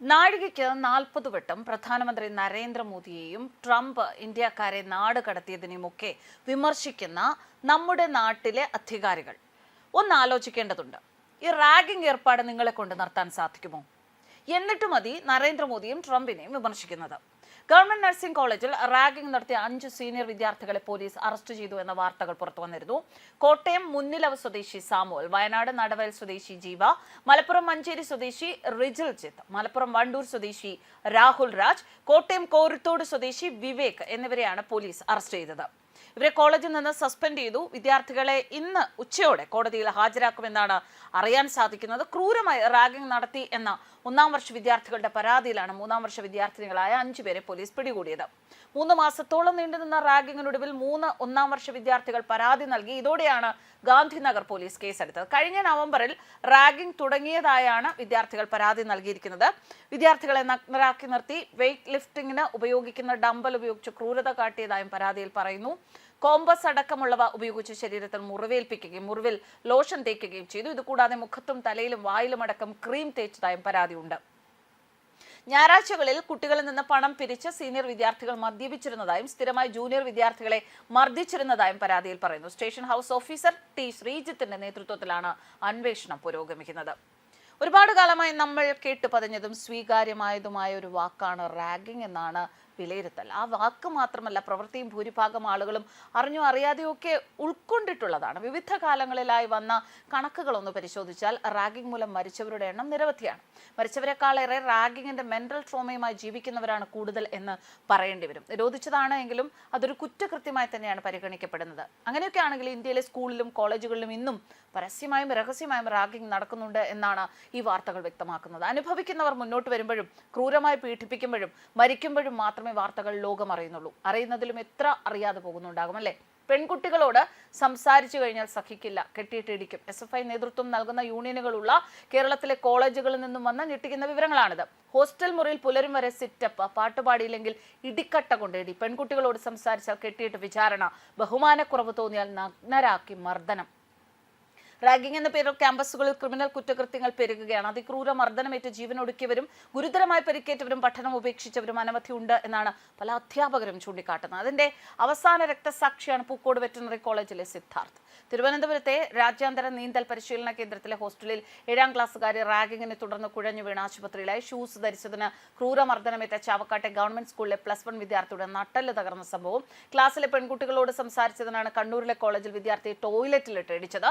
നാഴികയ്ക്ക് നാൽപ്പത് വട്ടം പ്രധാനമന്ത്രി നരേന്ദ്രമോദിയെയും ട്രംപ് ഇന്ത്യക്കാരെ നാട് കടത്തിയതിനെയുമൊക്കെ വിമർശിക്കുന്ന നമ്മുടെ നാട്ടിലെ അധികാരികൾ. ഒന്ന് ആലോചിക്കേണ്ടതുണ്ട്. ഈ റാഗിംഗ് ഏർപ്പാട് നിങ്ങളെ കൊണ്ട് നടത്താൻ സാധിക്കുമോ? എന്നിട്ട് മതി നരേന്ദ്രമോദിയും ട്രംപിനെയും വിമർശിക്കുന്നത്. ഗവൺമെന്റ് നഴ്സിംഗ് കോളേജിൽ റാഗിംഗ് നടത്തിയ അഞ്ച് സീനിയർ വിദ്യാർത്ഥികളെ പോലീസ് അറസ്റ്റ് ചെയ്തു എന്ന വാർത്തകൾ പുറത്തു വന്നിരുന്നു. കോട്ടയം മുന്നിലവ് സ്വദേശി സാമുവൽ വയനാട് നടവയൽ സ്വദേശി ജീവ മലപ്പുറം മഞ്ചേരി സ്വദേശി റിജിൽ ജിത്ത് മലപ്പുറം വണ്ടൂർ സ്വദേശി രാഹുൽ രാജ് കോട്ടയം കോരുത്തോട് സ്വദേശി വിവേക് എന്നിവരെയാണ് പോലീസ് അറസ്റ്റ് ചെയ്തത്. ഇവരെ കോളേജിൽ നിന്ന് സസ്പെൻഡ് ചെയ്തു. വിദ്യാർത്ഥികളെ ഇന്ന് ഉച്ചയോടെ കോടതിയിൽ ഹാജരാക്കുമെന്നാണ് അറിയാൻ സാധിക്കുന്നത്. ക്രൂരമായി റാഗിംഗ് നടത്തി എന്ന ഒന്നാം വർഷ വിദ്യാർത്ഥികളുടെ പരാതിയിലാണ് മൂന്നാം വർഷ വിദ്യാർത്ഥിനികളായ അഞ്ചു പേരെ പോലീസ് പിടികൂടിയത്. മൂന്ന് മാസത്തോളം നീണ്ടുനിന്ന റാഗിങ്ങിനൊടുവിൽ മൂന്ന് ഒന്നാം വർഷ വിദ്യാർത്ഥികൾ പരാതി നൽകി. ഇതോടെയാണ് ഗാന്ധിനഗർ പോലീസ് കേസെടുത്തത്. കഴിഞ്ഞ നവംബറിൽ റാഗിംഗ് തുടങ്ങിയതായാണ് വിദ്യാർത്ഥികൾ പരാതി നൽകിയിരിക്കുന്നത്. വിദ്യാർത്ഥികളെ നഗ്നരാക്കി നിർത്തി. വെയ്റ്റ് ലിഫ്റ്റിംഗിന് ഉപയോഗിക്കുന്ന ഡമ്പൽ ഉപയോഗിച്ച് ക്രൂരത കാട്ടിയതായും പരാതിയിൽ പറയുന്നു. കോമ്പസ് അടക്കമുള്ളവ ഉപയോഗിച്ച് ശരീരത്തിൽ മുറിവേൽപ്പിക്കുകയും മുറിവിൽ ലോഷൻ തേക്കുകയും ചെയ്തു. ഇതുകൂടാതെ മുഖത്തും തലയിലും വായിലും അടക്കം ക്രീം തേച്ചതായും പരാതിയുണ്ട്. ഞായറാഴ്ചകളിൽ കുട്ടികളിൽ നിന്ന് പണം പിരിച്ച് സീനിയർ വിദ്യാർത്ഥികൾ മദ്യപിച്ചിരുന്നതായും സ്ഥിരമായി ജൂനിയർ വിദ്യാർത്ഥികളെ മർദ്ദിച്ചിരുന്നതായും പരാതിയിൽ പറയുന്നു. സ്റ്റേഷൻ ഹൗസ് ഓഫീസർ ടി ശ്രീജിത്തിന്റെ നേതൃത്വത്തിലാണ് അന്വേഷണം പുരോഗമിക്കുന്നത്. ഒരുപാട് കാലമായി നമ്മൾ കേട്ട് പതിഞ്ഞതും സ്വീകാര്യമായതുമായ ഒരു വാക്കാണ് റാഗിംഗ് എന്നാണ് വിലയിരുത്തൽ. ആ വാക്ക് മാത്രമല്ല പ്രവൃത്തിയും ഭൂരിഭാഗം ആളുകളും അറിഞ്ഞോ അറിയാതെയോ ഒക്കെ ഉൾക്കൊണ്ടിട്ടുള്ളതാണ്. വിവിധ കാലങ്ങളിലായി വന്ന കണക്കുകളൊന്ന് പരിശോധിച്ചാൽ റാഗിംഗ് മൂലം മരിച്ചവരുടെ എണ്ണം നിരവധിയാണ്. മരിച്ചവരെക്കാളേറെ റാഗിങ്ങിന്റെ മെന്റൽ ട്രോമയുമായി ജീവിക്കുന്നവരാണ് കൂടുതൽ എന്ന് പറയേണ്ടി വരും. നിരോധിച്ചതാണ് എങ്കിലും അതൊരു കുറ്റകൃത്യമായി തന്നെയാണ് പരിഗണിക്കപ്പെടുന്നത്. അങ്ങനെയൊക്കെ ആണെങ്കിൽ ഇന്ത്യയിലെ സ്കൂളിലും കോളേജുകളിലും ഇന്നും പരസ്യമായും രഹസ്യമായും റാഗിംഗ് നടക്കുന്നുണ്ട് എന്നാണ് ഈ വാർത്തകൾ വ്യക്തമാക്കുന്നത്. അനുഭവിക്കുന്നവർ മുന്നോട്ട് വരുമ്പോഴും ക്രൂരമായി പീഡിപ്പിക്കുമ്പോഴും മരിക്കുമ്പോഴും മാത്രമേ വാർത്തകൾ ലോകം അറിയുന്നുള്ളൂ. അറിയുന്നതിലും എത്ര അറിയാതെ പോകുന്നുണ്ടാകും അല്ലേ? പെൺകുട്ടികളോട് സംസാരിച്ചു കഴിഞ്ഞാൽ സഹിക്കില്ല. കെട്ടിയിട്ടിടിക്കും എസ് എഫ് ഐ നേതൃത്വം നൽകുന്ന യൂണിയനുകളുള്ള കേരളത്തിലെ കോളേജുകളിൽ നിന്നും വന്ന് ഞെട്ടിക്കുന്ന വിവരങ്ങളാണിത്. ഹോസ്റ്റൽ മുറിയിൽ പുലരും വരെ സിറ്റപ്പ് പാട്ടുപാടിയില്ലെങ്കിൽ ഇടിക്കട്ട കൊണ്ടേടി. പെൺകുട്ടികളോട് സംസാരിച്ചാൽ കെട്ടിയിട്ട് വിചാരണ. ബഹുമാനക്കുറവ് തോന്നിയാൽ നഗ്നരാക്കി മർദ്ദനം. റാഗിംഗ് എന്ന പേരിൽ ക്യാമ്പസുകളിൽ ക്രിമിനൽ കുറ്റകൃത്യങ്ങൾ പെരുകുകയാണ്. അതിക്രൂര മർദ്ദനമേറ്റ് ജീവനൊടുക്കിയവരും ഗുരുതരമായി പരിക്കേറ്റവരും പഠനം ഉപേക്ഷിച്ചവരും അനവധി ഉണ്ട് എന്നാണ് പല അധ്യാപകരും ചൂണ്ടിക്കാട്ടുന്നത്. അതിന്റെ അവസാന രക്തസാക്ഷിയാണ് പൂക്കോട് വെറ്ററിനറി കോളേജിലെ സിദ്ധാർത്ഥ്. തിരുവനന്തപുരത്തെ രാജ്യാന്തര നീന്തൽ പരിശീലന കേന്ദ്രത്തിലെ ഹോസ്റ്റലിൽ ഏഴാം ക്ലാസ്സുകാരി റാഗിങ്ങിനെ തുടർന്ന് കുഴഞ്ഞു വീണ ആശുപത്രിയിലായി. ഷൂസ് ധരിച്ചതിന് ക്രൂരമർദ്ദനമേറ്റ ചാവക്കാട്ടെ ഗവൺമെന്റ് സ്കൂളിലെ പ്ലസ് വൺ വിദ്യാർത്ഥിയുടെ നട്ടൽ തകർന്ന സംഭവം. ക്ലാസ്സിലെ പെൺകുട്ടികളോട് സംസാരിച്ചതിനാണ് കണ്ണൂരിലെ കോളേജിൽ വിദ്യാർത്ഥി ടോയ്ലറ്റിലിട്ട് ഇടിച്ചത്.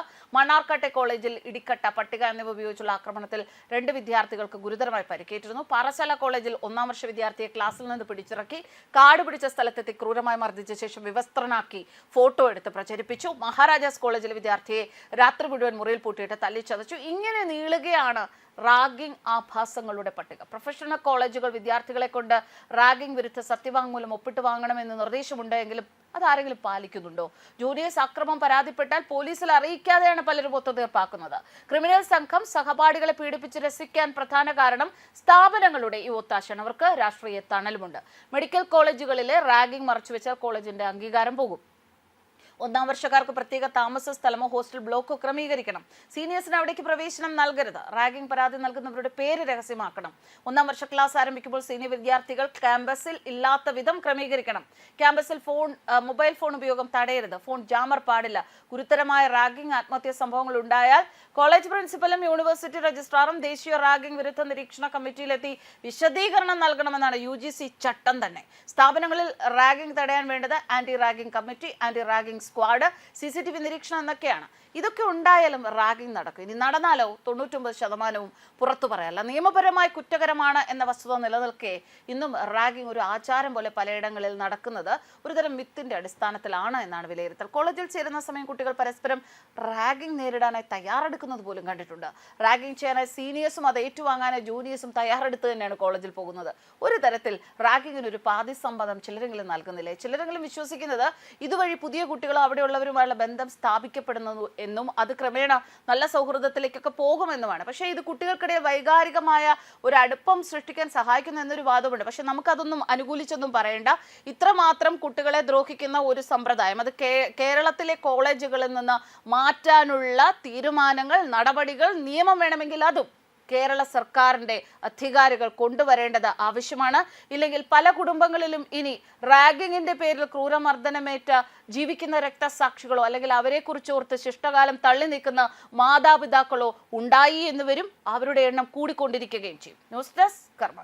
മണ്ണാർക്കാട്ടെ കോളേജിൽ ഇടിക്കട്ട പട്ടിക എന്നിവ ഉപയോഗിച്ചുള്ള ആക്രമണത്തിൽ രണ്ട് വിദ്യാർത്ഥികൾക്ക് ഗുരുതരമായി പരിക്കേറ്റിരുന്നു. പാറശാല കോളേജിൽ ഒന്നാം വർഷ വിദ്യാർത്ഥിയെ ക്ലാസ്സിൽ നിന്ന് പിടിച്ചിറക്കി കാട് പിടിച്ച സ്ഥലത്തെത്തി ക്രൂരമായി മർദ്ദിച്ച ശേഷം വിവസ്ത്രനാക്കി ഫോട്ടോ എടുത്ത് പ്രചരിപ്പിച്ചു. മഹാരാജാസ് കോളേജിലെ വിദ്യാർത്ഥിയെ രാത്രി മുഴുവൻ മുറിയിൽ പൂട്ടിയിട്ട് തല്ലിച്ചതച്ചു. ഇങ്ങനെ നീളുകയാണ് റാഗിംഗ് ആഭാസങ്ങളുടെ പട്ടിക. പ്രൊഫഷണൽ കോളേജുകൾ വിദ്യാർത്ഥികളെ കൊണ്ട് റാഗിംഗ് വിരുദ്ധ സത്യവാങ്മൂലം ഒപ്പിട്ട് വാങ്ങണമെന്ന് നിർദ്ദേശമുണ്ടെങ്കിലും അതാരെങ്കിലും പാലിക്കുന്നുണ്ടോ? ജൂനിയേഴ്സ് അക്രമം പരാതിപ്പെട്ടാൽ പോലീസിൽ അറിയിക്കാതെയാണ് പലരും ഒത്തുതീർപ്പാക്കുന്നത്. ക്രിമിനൽ സംഘം സഹപാഠികളെ പീഡിപ്പിച്ച് രസിക്കാൻ പ്രധാന കാരണം സ്ഥാപനങ്ങളുടെ ഈ ഒത്താശയാണ്. അവർക്ക് രാഷ്ട്രീയ തണലുമുണ്ട്. മെഡിക്കൽ കോളേജുകളിലെ റാഗിംഗ് മറച്ചുവെച്ചാൽ കോളേജിന്റെ അംഗീകാരം പോകും. ഒന്നാം വർഷക്കാർക്ക് പ്രത്യേക താമസ സ്ഥലമോ ഹോസ്റ്റൽ ബ്ലോക്കോ ക്രമീകരിക്കണം. സീനിയേഴ്സിന് അവിടേക്ക് പ്രവേശനം നൽകരുത്. റാഗിംഗ് പരാതി നൽകുന്നവരുടെ പേര് രഹസ്യമാക്കണം. ഒന്നാം വർഷ ക്ലാസ് ആരംഭിക്കുമ്പോൾ സീനിയർ വിദ്യാർത്ഥികൾ ക്യാമ്പസിൽ ഇല്ലാത്ത വിധം ക്രമീകരിക്കണം. ക്യാമ്പസിൽ ഫോൺ മൊബൈൽ ഫോൺ ഉപയോഗം തടയരുത്. ഫോൺ ജാമർ പാടില്ല. ഗുരുതരമായ റാഗിംഗ് ആത്മഹത്യാ സംഭവങ്ങൾ ഉണ്ടായാൽ കോളേജ് പ്രിൻസിപ്പലും യൂണിവേഴ്സിറ്റി രജിസ്ട്രാറും ദേശീയ റാഗിംഗ് വിരുദ്ധ നിരീക്ഷണ കമ്മിറ്റിയിലെത്തി വിശദീകരണം നൽകണമെന്നാണ് യു ചട്ടം തന്നെ. സ്ഥാപനങ്ങളിൽ റാഗിംഗ് തടയാൻ വേണ്ടത് anti ragging committee anti ragging squad C C T V നിരീക്ഷണം എന്നൊക്കെയാണ്. ഇതൊക്കെ ഉണ്ടായാലും റാഗിംഗ് നടക്കും. ഇനി നടന്നാലോ? തൊണ്ണൂറ്റൊമ്പത് ശതമാനവും പുറത്തു പറയാനല്ല നിയമപരമായി കുറ്റകരമാണ് എന്ന വസ്തുത നിലനിൽക്കെ ഇന്നും റാഗിംഗ് ഒരു ആചാരം പോലെ പലയിടങ്ങളിൽ നടക്കുന്നത് ഒരുതരം മിത്തിന്റെ അടിസ്ഥാനത്തിലാണ് എന്നാണ് വിലയിരുത്തൽ. കോളേജിൽ ചേരുന്ന സമയം കുട്ടികൾ പരസ്പരം റാഗിംഗ് നേരിടാനായി തയ്യാറെടുക്കുന്നത് പോലും കണ്ടിട്ടുണ്ട്. റാഗിംഗ് ചെയ്യാനായി സീനിയേഴ്സും അത് ഏറ്റുവാങ്ങാനായി ജൂനിയേഴ്സും തയ്യാറെടുത്ത് തന്നെയാണ് കോളേജിൽ പോകുന്നത്. ഒരു തരത്തിൽ റാഗിങ്ങിന് ഒരു പാതി പാതിസമ്മതം ചിലരെങ്കിലും നൽകുന്നില്ലേ? ചിലരെങ്കിലും വിശ്വസിക്കുന്നത് ഇതുവഴി പുതിയ കുട്ടികളും അവിടെയുള്ളവരുമായുള്ള ബന്ധം സ്ഥാപിക്കപ്പെടുന്നു എന്നും അത് ക്രമേണ നല്ല സൗഹൃദത്തിലേക്കൊക്കെ പോകുമെന്നുമാണ്. പക്ഷേ ഇത് കുട്ടികൾക്കിടയിൽ വൈകാരികമായ ഒരു അടുപ്പം സൃഷ്ടിക്കാൻ സഹായിക്കുന്നു എന്നൊരു വാദമുണ്ട്. പക്ഷെ നമുക്കതൊന്നും അനുകൂലിച്ചൊന്നും പറയേണ്ട. ഇത്രമാത്രം കുട്ടികളെ ദ്രോഹിക്കുന്ന ഒരു സമ്പ്രദായം അത് കേരളത്തിലെ കോളേജുകളിൽ നിന്ന് മാറ്റാനുള്ള തീരുമാനങ്ങൾ നടപടികൾ നിയമം വേണമെങ്കിൽ അതും കേരള സർക്കാരിന്റെ അധികാരികൾ കൊണ്ടുവരേണ്ടത് ആവശ്യമാണ്. ഇല്ലെങ്കിൽ പല കുടുംബങ്ങളിലും ഇനി റാഗിങ്ങിന്റെ പേരിൽ ക്രൂരമർദ്ദനമേറ്റ ജീവിക്കുന്ന രക്തസാക്ഷികളോ അല്ലെങ്കിൽ അവരെക്കുറിച്ച് ഓർത്ത് ശിഷ്ടകാലം തള്ളി നിൽക്കുന്ന മാതാപിതാക്കളോ ഉണ്ടായി എന്ന് വരും. അവരുടെ എണ്ണം കൂടിക്കൊണ്ടിരിക്കുകയും ചെയ്യും. ന്യൂസ് ഡെസ്ക് കർമ്മ